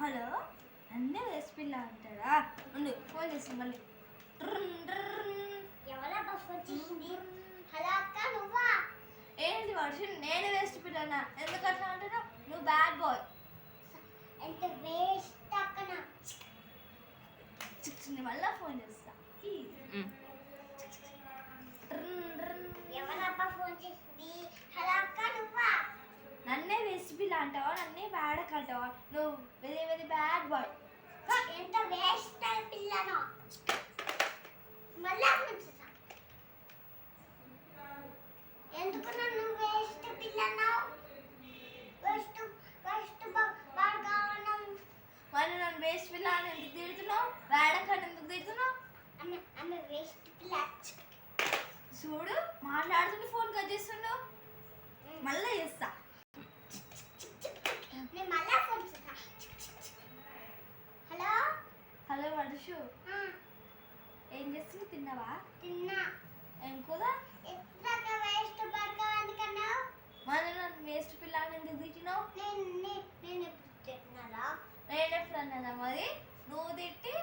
Hello అన్నీ వేసి పిల్ల అంటారా ఉండు ఫోన్ చేసి మళ్ళీ. ఎవరా బస్ వచ్చేసింది హలో అక్క నువ్వా ఏంటి వర్షం నేను వేస్ట్ పిల్లనా ఎందుకు అట్లా అంటున్నావు నువ్వు బ్యాడ్ బాయ్ ఎంత వేస్ట్ అక్కన మళ్ళీ ఫోన్ చేస్తా ట్రున్ ట్రున్. ఎవరబ్బా ఫోన్ చేసింది హలో అక్క నువ్వా నన్నే వేస్ట్ పిల్ల అంటావా నన్నే బ్యాడ్ అంటావా? నువ్వు వెరీ వెరీ బ్యాడ్ బాయ్ ఎంత వేస్ట్ పిల్లను. మళ్ళా ఎందుకు నన్ను వేస్ట్ పిల్లన్నావు వేస్ట్ వేస్ట్ బాగా మరి నన్ను వేస్ట్ పిల్ల అని ఎందుకు తిడుతున్నావు? అని ఎందుకు తిడుతున్నావు? ఆమె వేస్ట్ పిల్ల. చూడు మాట్లాడుతుంటే ఫోన్ కట్ చేస్తుండు మళ్ళీ చేస్తా నేను మళ్ళా ఫోన్ చేసా హలో ఆ, ఏం చేస్తున్నావు? తిన్నావా? తిన్నా. ఏం కూడా ఇందాక వేస్ట్ ఎందుకన్నావు మరి నన్ను వేస్ట్ పిల్ల అని ఎందుకు తిట్టినావు? నేను నే- నేను ఎప్పుడు తిన్నారా నేను ఎప్పుడు అన్నదా మరి? నువ్వు తిట్టి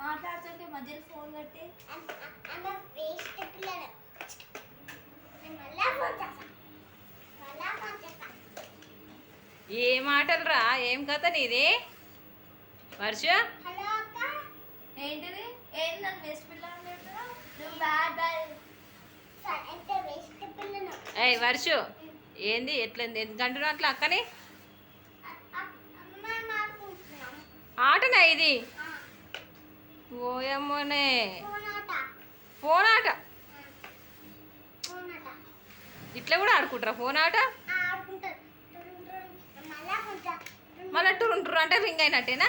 మాట్లాడుతుంటే మధ్యలో ఫోన్ కట్టి వేస్ట్ పిల్లను చేస్తా. ఏ మాటలు రా? ఏం కథ నీది? వర్ష? ఏంటిది? ఏంటి నన్ను వేస్ట్ పిల్ల అని నువ్వు బ్యాడ్ ఏయ్ వర్షు. ఏంది? ఎట్లా ఎందుకు అంటున్నావు అట్లా అక్కని? ఆటనా ఇది? ఓయమ్మోనే. ఫోన్ ఆట ఇట్లా కూడా ఆడుకుంటారా ఫోన్ ఆట మళ్ళా టూర్ అంటే రింగ్ అయినట్టేనా?